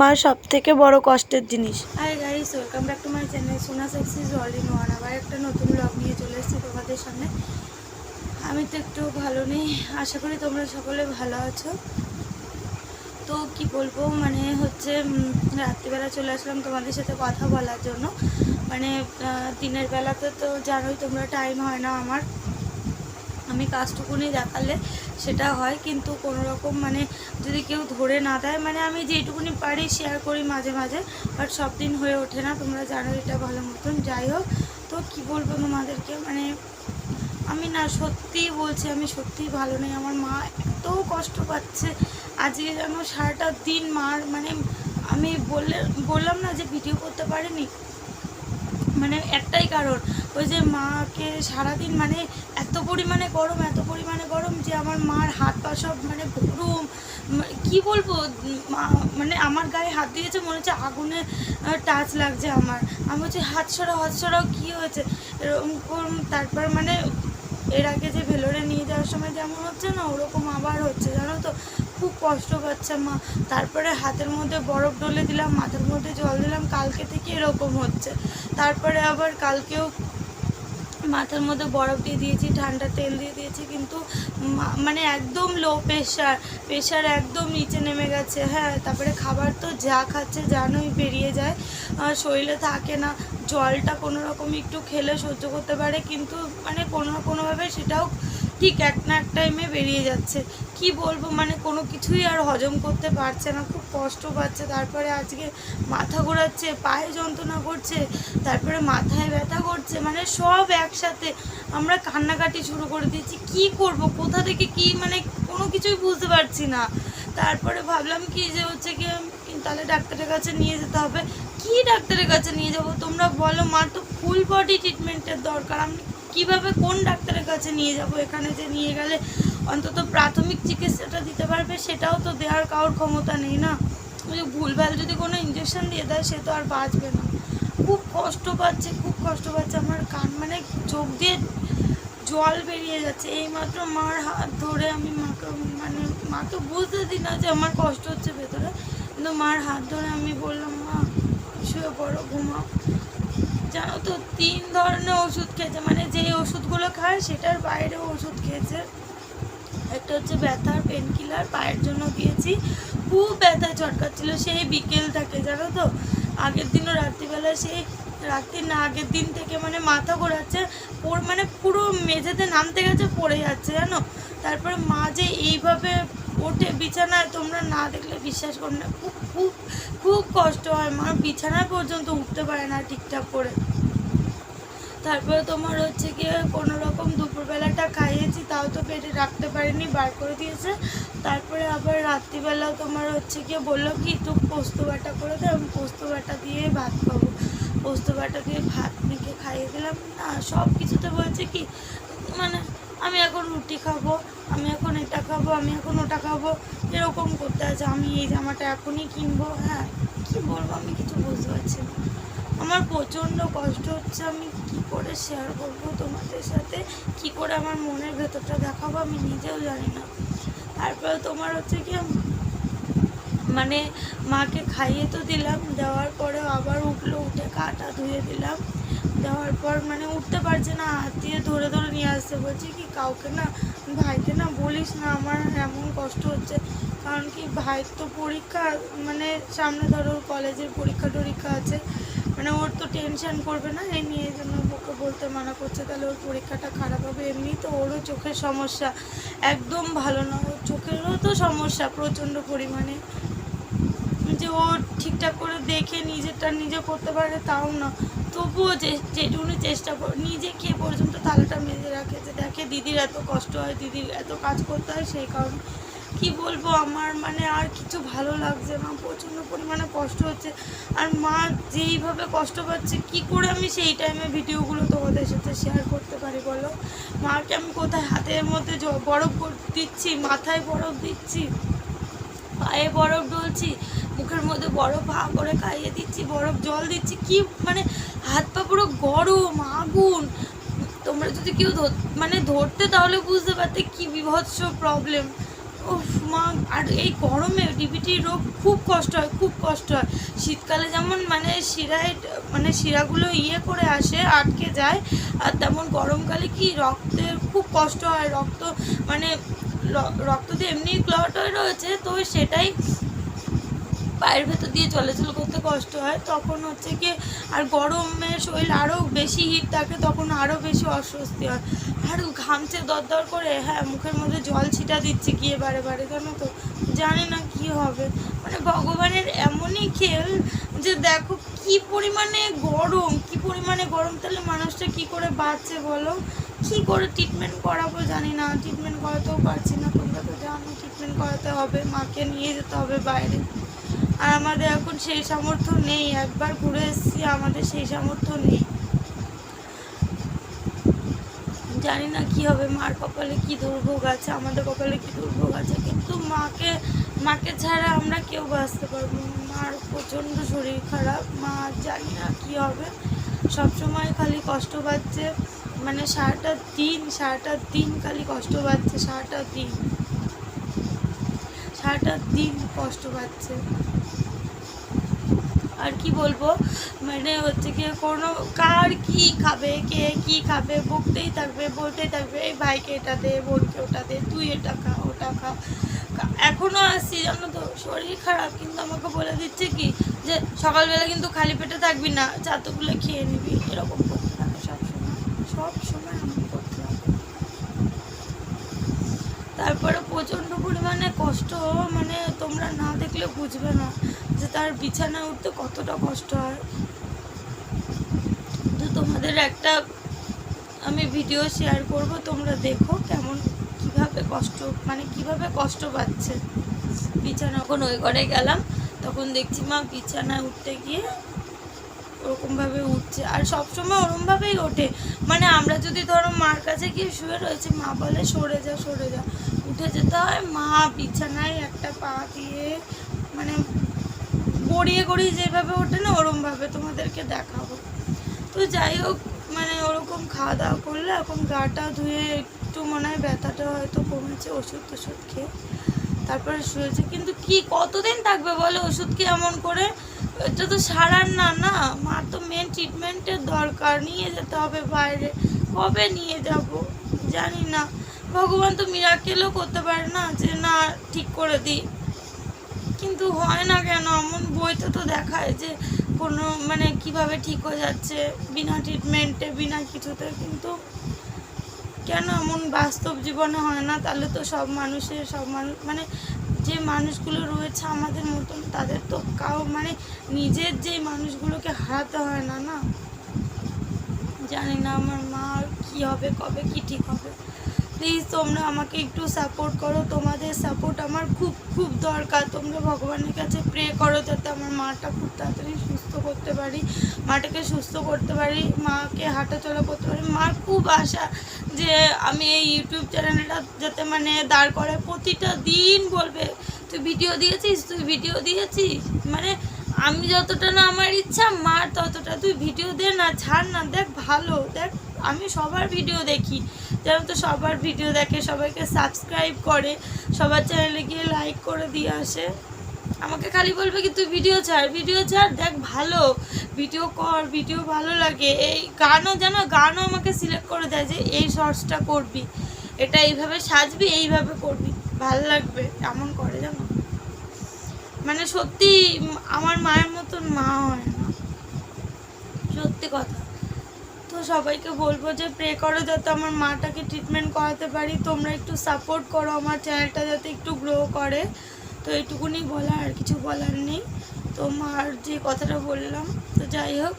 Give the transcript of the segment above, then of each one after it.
মার সব থেকে বড় কষ্টের জিনিস। Hi guys welcome back to my channel সোনা সাকসিস অল ইন ওয়ান আবার একটা নতুন ব্লগ নিয়ে চলে এসেছি তোমাদের সামনে। আমি তো একটু ভালো নেই, আশা করি তোমরা সকলে ভালো আছো। তো কি বলব মানে হচ্ছে রাত্রিবেলা চলে আসলাম তোমাদের সাথে কথা বলার জন্য। মানে দিনের বেলাতে তো জানোই তোমরা টাইম হয় না আমার। আমি কাজটুকুনি দেখালে সেটা হয়, কিন্তু কোনো রকম মানে যদি কেউ ধরে না দেয় মানে আমি যেটুকুনি পারি শেয়ার করি মাঝে মাঝে বাট সব দিন হয়ে ওঠে না, তোমরা জানো এটা ভালো মতন। যাই হোক, তো কি বলব তোমাদেরকে মানে আমি না সত্যিই বলছি, আমি সত্যিই ভালো নেই। আমার মা এত কষ্ট পাচ্ছে, আজকে যেন সারাটা দিন মার মানে আমি বললে, বললাম না যে ভিডিও করতে পারিনি মানে একটাই কারণ, ওই যে মাকে সারাদিন মানে এত পরিমাণে গরম, এত পরিমাণে গরম যে আমার মার হাত পা সব মানে গরম। কি বলব মানে আমার গায়ে হাত দিয়েছে, মনে হচ্ছে আগুনে টাচ লাগছে আমার। আমি বলছি, হাত সরাও হাত সরাও, কী হয়েছে? এরকম তারপর মানে এর আগে যে ভেলোরে নিয়ে যাওয়ার সময় যেমন হচ্ছে না, ওরকম আবার হচ্ছে, জানো তো? খুব কষ্ট পাচ্ছে মা। তারপরে হাতের মধ্যে বরফ ডলে দিলাম, মাথার মধ্যে জল দিলাম, কালকে থেকে এরকম হচ্ছে। তারপরে আবার কালকেও মাথার মধ্যে বরফ দিয়ে দিয়েছি, ঠান্ডা তেল দিয়ে দিয়েছি, কিন্তু মানে একদম লো প্রেশার প্রেশার একদম নিচে নেমে গেছে। হ্যাঁ তারপরে খাবার তো যা খাচ্ছে জানোই বেরিয়ে যায়। শরীরে থাকে না, জলটা কোনো রকম একটু খেলে সহ্য করতে পারে, কিন্তু মানে কোনো না কোনোভাবে সেটাও ঠিক এক না এক টাইমে বেরিয়ে যাচ্ছে। কি বলব মানে কোনো কিছুই আর হজম করতে পারছে না, খুব কষ্ট পাচ্ছে। তারপরে আজকে মাথা ঘোরাচ্ছে, পায়ে যন্ত্রণা করছে, তারপরে মাথায় ব্যথা করছে মানে সব একসাথে আমরা কান্নাকাটি শুরু করে দিয়েছি। কি করব, কোথা থেকে কি মানে কোনো কিছুই বুঝতে পারছি না। তারপরে ভাবলাম কি যে হচ্ছে কি তাহলে ডাক্তারের কাছে নিয়ে যেতে হবে। কি ডাক্তারের কাছে নিয়ে যাব? তোমরা বলো, মার তো ফুল বডি ট্রিটমেন্টের দরকার। আমি কীভাবে কোন ডাক্তারের কাছে নিয়ে যাব, এখানে যে নিয়ে গেলে অন্তত প্রাথমিক চিকিৎসাটা দিতে পারবে, সেটাও তো দেওয়ার কারোর ক্ষমতা নেই না? ভুলভাল যদি কোনো ইঞ্জেকশন দিয়ে দেয়, সে তো আর বাঁচবে না। খুব কষ্ট পাচ্ছে, খুব কষ্ট পাচ্ছে। আমার কান মানে চোখ দিয়ে জল বেরিয়ে যাচ্ছে। এইমাত্র মার হাত ধরে আমি মাকে মানে মাকে বুঝতে দিই না যে আমার কষ্ট হচ্ছে ভেতরে। কিন্তু মার হাত ধরে আমি বললাম, মা, শুয়ে পড়ো, ঘুমাও। জানো তো ধরনের ওষুধ খেয়েছে। মানে যে ওষুধগুলো খায়, সেটার বাইরেও ওষুধ খেয়েছে। একটা হচ্ছে ব্যথার পেন কিলার পায়ের জন্য দিয়েছি। খুব ব্যথা চটকাচ্ছিল সেই বিকেল থাকে, জানো তো? আগের দিনও রাত্রিবেলা সেই রাত্রি না, আগের দিন থেকে মানে মাথা ঘোরাচ্ছে ওর মানে পুরো মেঝেতে নামতে গেছে, পড়ে যাচ্ছে, জানো? তারপরে মা যে এইভাবে ওঠে বিছানায়, তোমরা না দেখলে বিশ্বাস করো না। খুব খুব খুব কষ্ট হয় মা বিছানায় পর্যন্ত উঠতে পারে না ঠিকঠাক করে। তারপরে তোমার হচ্ছে গিয়ে কোনো রকম দুপুরবেলাটা খাইয়েছি, তাও তো পেটে রাখতে পারিনি, বার করে দিয়েছে। তারপরে আবার রাত্রিবেলাও তোমার হচ্ছে গিয়ে বলল কি, একটু পোস্ত বাটা করে দে, আমি পোস্ত বাটা দিয়ে ভাত খাব। পোস্ত বাটা দিয়ে ভাত মেখে খাইয়ে দিলাম। না সব কিছুতে বলছে কি মানে আমি এখন রুটি খাব, আমি এখন এটা খাব, আমি এখন ওটা খাব। এরকম করতে আছে, আমি এই জামাটা এখনই কিনবো। হ্যাঁ কী বলব আমি কিছু বুঝতে পারছি না। আমার প্রচণ্ড কষ্ট হচ্ছে, আমি কি করে শেয়ার করব তোমাদের সাথে? কি করে আমার মনের ভেতরটা দেখাবো আমি নিজেও জানি না। তারপরে তোমার হচ্ছে কি মানে মাকে খাইয়ে তো দিলাম, দেওয়ার পরে আবার উঠল, উঠে কাটা ধুয়ে দিলাম। দেওয়ার পর মানে উঠতে পারছে না, হাত দিয়ে ধরে ধরে নিয়ে আসছে। বলছি কি, কাউকে না, ভাইকে না বলিস না, আমার এমন কষ্ট হচ্ছে। কারণ কি, ভাইয়ের তো পরীক্ষা মানে সামনে ধরো কলেজের পরীক্ষা টরীক্ষা আছে। মানে ওর তো টেনশন করবে না, এই নিয়ে জন্য ওকে বলতে মানা করছে। তাহলে ওর পরীক্ষাটা খারাপ হবে এমনি তো ওরও চোখের সমস্যা। একদম ভালো না, ওর চোখেরও তো সমস্যা প্রচণ্ড পরিমাণে। যে ও ঠিকঠাক করে দেখে নিজেরটা নিজে করতে পারে তাও না। তবুও যে যেটুকুনি চেষ্টা কর, নিজে কে পর্যন্ত তালাটা মেজে রাখে, যে দেখে দিদির এত কষ্ট হয়, দিদির এত কাজ করতে হয়, সেই কারণে কি বলব, আমার মানে আর কিছু ভালো লাগছে না প্রচণ্ড পরিমাণে কষ্ট হচ্ছে। আর মা যেইভাবে কষ্ট পাচ্ছে, কি করে আমি সেই টাইমে ভিডিওগুলো তোমাদের সাথে শেয়ার করতে পারি বলো? মাকে আমি কোথায় হাতের মধ্যে বরফ দিচ্ছি, মাথায় বরফ দিচ্ছি, পায়ে বরফ ডলছি, মুখের মধ্যে বরফ ভা করে খাইয়ে দিচ্ছি, বরফ জল দিচ্ছি, কি মানে হাত পা পুরো গরম, আগুন। তোমরা যদি কেউ মানে ধরতে তাহলে বুঝতে পারতে কি বিভৎস প্রবলেম উফ মা, আর এই গরমে ডিবিটি রোগ খুব কষ্ট হয়, খুব কষ্ট হয়। শীতকালে যেমন মানে শিরায় মানে শিরাগুলো ইয়ে করে আসে, আটকে যায়, আর তেমন গরমকালে কি রক্তের খুব কষ্ট হয়, রক্ত মানে রক্ত তো এমনি ক্লট হয়ে রয়েছে, তো সেটাই পায়ের ভেতর দিয়ে চলাচল করতে কষ্ট হয়, তখন হচ্ছে কি আর গরমে শরীর আরও বেশি হিট থাকে, তখন আরও বেশি অস্বস্তি হয়। আর ঘামছে দরদর করে হ্যাঁ মুখের মধ্যে জল ছিটা দিচ্ছে গিয়ে বারে বারে জানো তো? জানি না কি হবে। মানে ভগবানের এমনই খেল যে দেখো কি পরিমাণে গরম, কি পরিমাণে গরম, তাহলে মানুষটা কি করে বাঁচছে বলো? কি করে ট্রিটমেন্ট করাবো জানি না ট্রিটমেন্ট করাতেও পারছি না, তোমরা তো জানো ট্রিটমেন্ট করাতে হবে, মাকে নিয়ে যেতে হবে বাইরে। আর আমাদের এখন সেই সামর্থ্য নেই, একবার ঘুরে এসেছি, আমাদের সেই সামর্থ্য নেই। জানি না কি হবে, মার কপালে কি দুর্ভোগ আছে, আমাদের কপালে কি দুর্ভোগ আছে, কিন্তু মাকে মাকে ছাড়া আমরা কেউ বাঁচতে পারব মার প্রচণ্ড শরীর খারাপ, মা জানি না কি হবে। সবসময় খালি কষ্ট পাচ্ছে মানে সারাটা দিন সারাটা দিন খালি কষ্ট পাচ্ছে, সারাটা দিন। সারাটা দিন কষ্ট পাচ্ছে। আর কি বলব? মানে হচ্ছে কি কোনো কার কি খাবে, কে কি খাবে, বকতেই থাকবে, বলতেই থাকবে, এই ভাইকে এটা দে, বোনকে ওটা দে, তুই এটা খা, ওটা খা। কা- এখনও আসছি জানো তো? শরীর খারাপ, কিন্তু আমাকে বলে দিচ্ছে কি যে, সকালবেলা কিন্তু খালি পেটে থাকবি না চাতুগুলো খেয়ে নিবি। এরকম করতে থাকে সবসময় সব সময় এমন করতে থাকে তারপরে প্রচণ্ড পরিমাণে কষ্ট মানে তোমরা না দেখলে বুঝবে না যে তার বিছানায় উঠতে কতটা কষ্ট হয়। তো তোমাদের একটা আমি ভিডিও শেয়ার করব, তোমরা দেখো কেমন, কীভাবে কষ্ট মানে কীভাবে কষ্ট পাচ্ছে। বিছানা যখন ওই ঘরে গেলাম, তখন দেখছি মা বিছানায় উঠতে গিয়ে ওরকমভাবে উঠছে। আর সবসময় ওরমভাবেই ওঠে। মানে আমরা যদি ধরো মার কাছে গিয়ে শুয়ে রয়েছে, মা বলে, সরে যা সরে যা। উঠে যেতে হয়। মা বিছানায় একটা পা দিয়ে মানে গড়িয়ে গড়িয়ে যেভাবে ওঠে না, ওরমভাবে তোমাদেরকে দেখাবো। তো যাই হোক মানে ওরকম খাওয়া দাওয়া করলে এখন গাটা ধুয়ে একটু মনে হয় ব্যথাটা হয়তো কমেছে, ওষুধ টষুধ খেয়ে তারপরে শুয়েছে। কিন্তু কি, কতদিন থাকবে বলে ওষুধ খেয়ে এমন করে? এটা তো সারার না না। মার তো মেন ট্রিটমেন্টের দরকার। নিয়ে যেতে হবে বাইরে। কবে নিয়ে যাব? জানি না। ভগবান তো মিরাকেলও করতে পারে না যে, না, ঠিক করে দিই। কিন্তু হয় না কেন, এমন বইতে তো দেখায় যে, কোনো মানে কীভাবে ঠিক হয়ে যাচ্ছে, বিনা ট্রিটমেন্টে বিনা কিছুতে। কিন্তু কেন এমন বাস্তব জীবনে হয় না? তাহলে তো সব মানুষের সব মানুষ মানে যে মানুষগুলো রয়েছে আমাদের মতন, তাদের তো কাউ মানে নিজের যে মানুষগুলোকে হারাতে হয় না না? জানি না আমার মা কি হবে, কবে কি ঠিক হবে। প্লিজ তোমরা আমাকে একটু সাপোর্ট করো। তোমাদের সাপোর্ট আমার খুব খুব দরকার। তোমরা ভগবানের কাছে প্রে করো যাতে আমার মাটা খুব তাড়াতাড়ি সুস্থ করতে পারি, মাটাকে সুস্থ করতে পারি, মাকে হাঁটা চলা করতে পারি। মার খুব আশা যে আমি এই ইউটিউব চ্যানেলটা যাতে মানে দাঁড় করায়। প্রতিটা দিন বলবে, তুই ভিডিও দিয়েছিস, তুই ভিডিও দিয়েছিস? মানে আমি যতটা না আমার ইচ্ছা, মার ততটা তুই ভিডিও দে না, ছাড় না, দেখ ভালো, দেখ আমি সবার ভিডিও দেখি। যেন তো সবার ভিডিও দেখে, সবাইকে সাবস্ক্রাইব করে, সবার চ্যানেলে গিয়ে লাইক করে দিয়ে আসে। আমাকে খালি বলবে কি, তুই ভিডিও ছাড় ভিডিও ছাড়, দেখ ভালো ভিডিও কর ভিডিও ভালো লাগে। এই গানও যেন গানও আমাকে সিলেক্ট করে দেয় যে, এই শর্টসটা করবি এটা এইভাবে সাজবি, এইভাবে করবি ভালো লাগবে। এমন করে জানো। মানে সত্যি, আমার মায়ের মতন মা হয় না। সত্যি কথা। তো সবাইকে বলব যে প্রে করো যাতে আমার মাটাকে ট্রিটমেন্ট করাতে পারি। তোমরা একটু সাপোর্ট করো আমার চ্যানেলটা যাতে একটু গ্রো করে। তো এইটুকুনি বলার, আর কিছু বলার নেই। তো মার যে কথাটা বললাম, তো যাই হোক।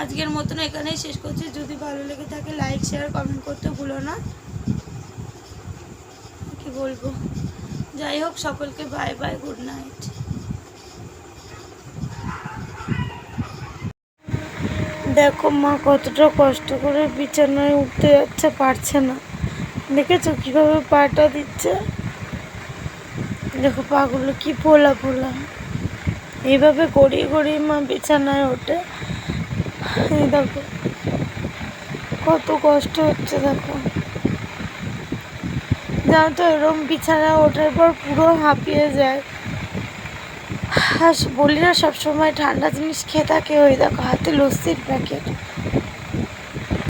আজকের মতন এখানেই শেষ করছি। যদি ভালো লেগে থাকে লাইক শেয়ার কমেন্ট করতে ভুলো না। কি বলব? যাই হোক, সকলকে বাই বাই গুড নাইট দেখো মা কতটা কষ্ট করে বিছানায় উঠতে যাচ্ছে, পারছে না। দেখেছ কীভাবে পাটা দিচ্ছে? দেখো পাগুলো কি ফোলা ফোলা। এইভাবে গড়িয়ে গড়িয়ে মা বিছানায় ওঠে। দেখো, কত কষ্ট হচ্ছে দেখো। জানো তো এরম বিছানায় ওঠার পর পুরো হাঁপিয়ে যায়। আর বলি না সবসময় ঠান্ডা জিনিস খেয়ে থাকে ওই দেখো হাতে লস্যির প্যাকেট